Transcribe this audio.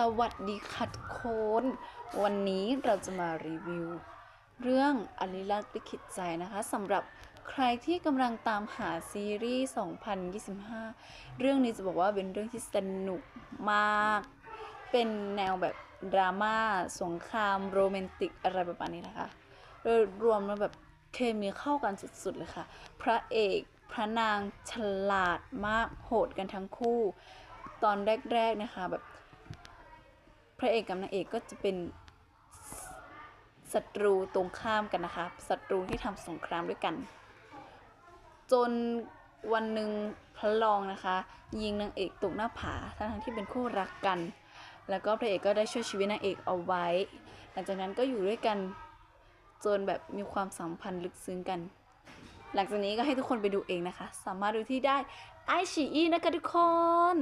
สวัสดีค่ะทุกคนวันนี้เราจะมารีวิว เรื่องอลิลักษ์ลิขิตใจนะคะสำหรับใครที่กำลังตามหาซีรีส์ 2025 เรื่องนี้จะบอกว่าเป็นเรื่องที่สนุกมาก เป็นแนวแบบดราม่าสงครามโรแมนติกอะไรประมาณนี้นะคะโดยรวมแล้วแบบเคมีเข้ากันสุดๆเลยค่ะ พระเอกพระนางฉลาดมากโหดกันทั้งคู่ ตอนแรกๆนะคะแบบ พระเอกกับนางเอกก็จะเป็นศัตรูตรงข้ามกันนะคะศัตรูที่ทำสงครามด้วยกัน จนวันหนึ่งพระรองนะคะ ยิงนางเอกตกหน้าผาทั้งที่เป็นคู่รักกัน แล้วก็พระเอกก็ได้ช่วยชีวิตนางเอกเอาไว้ หลังจากนั้นก็อยู่ด้วยกันจนแบบมีความสัมพันธ์ลึกซึ้งกัน หลังจากนี้ก็ให้ทุกคนไปดูเองนะคะ สามารถดูที่ได้ไอชีอีนะคะทุกคน